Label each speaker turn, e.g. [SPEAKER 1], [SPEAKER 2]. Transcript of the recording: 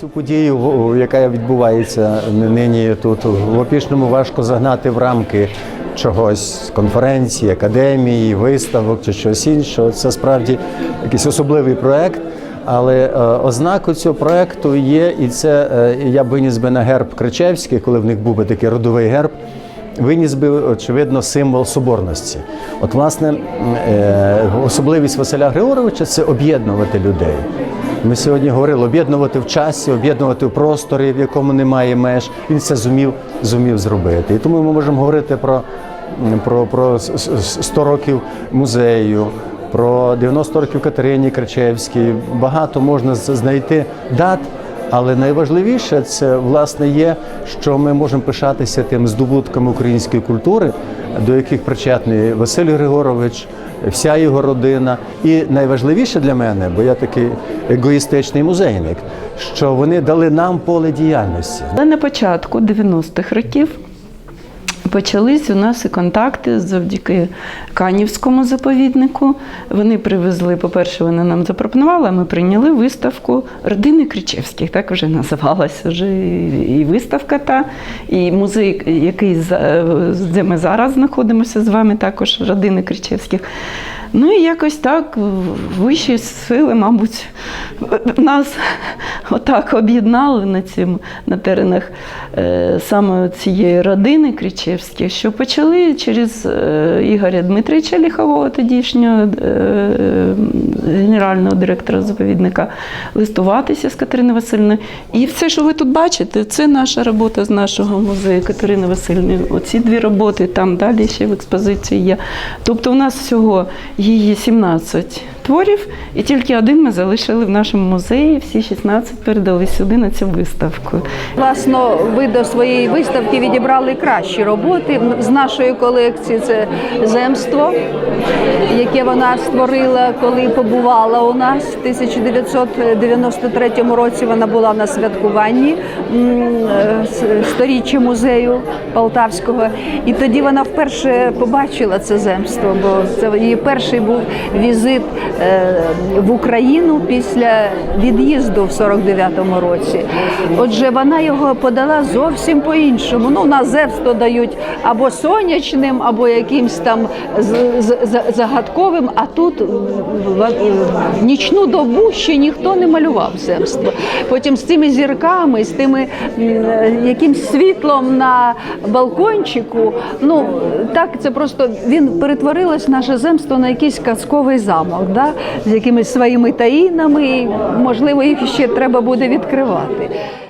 [SPEAKER 1] Цю подію, яка відбувається нині тут в Опішному, важко загнати в рамки чогось конференції, академії, виставок чи щось іншого. Це справді якийсь особливий проект. Але е, ознакою цього проекту є, і це е, я виніс би на герб Кричевський, коли в них був би такий родовий герб. Виніс би, очевидно, символ соборності. От, власне, е, особливість Василя Григоровича це об'єднувати людей. Ми сьогодні говорили об'єднувати в часі, об'єднувати в просторі, в якому немає меж. Він це зумів, зумів зробити. І тому ми можемо говорити про, про, про с- с- 100 років музею, про 90 років Катерині Кричевській. Багато можна знайти дат. Але найважливіше це власне є, що ми можемо пишатися тим здобутками української культури, до яких причетний Василь Григорович, вся його родина. І найважливіше для мене, бо я такий егоїстичний музейник, що вони дали нам поле діяльності.
[SPEAKER 2] Але на початку 90-х років почались у нас і контакти завдяки Канівському заповіднику. Вони привезли, по-перше, вони нам запропонували, ми прийняли виставку родини Кричевських. Так вже називалася вже і виставка та, і музей, який де ми зараз знаходимося з вами, також родини Кричевських. Ну і якось так вищі сили, мабуть, нас отак об'єднали на цим на теренах е, саме цієї родини Кричевських, що почали через е, Ігоря Дмитрича Ліхового, тодішнього е, генерального директора заповідника, листуватися з Катериною Васильівною. І все, що ви тут бачите, це наша робота з нашого музею Катерини Васильівни. Оці дві роботи там далі ще в експозиції є. Тобто у нас всього її 17 творів, і тільки один ми залишили в нашому музеї. Всі 16 передали сюди на цю виставку.
[SPEAKER 3] Власно, ви до своєї виставки відібрали кращі роботи з нашої колекції. Це земство, яке вона створила, коли побувала у нас в 1993 році. Вона була на святкуванні е, сторіччя музею Полтавського. І тоді вона вперше побачила це земство, бо це її перший був візит в Україну після від'їзду в 49-му році. Отже, вона його подала зовсім по-іншому. Ну, на земство дають або сонячним, або якимсь там загадковим. А тут в нічну добу ще ніхто не малював земство. Потім з цими зірками, з тими якимсь світлом на балкончику. Ну так це просто він перетворилось наше земство на якийсь казковий замок, да? З якимись своїми таїнами. і, Можливо, їх ще треба буде відкривати.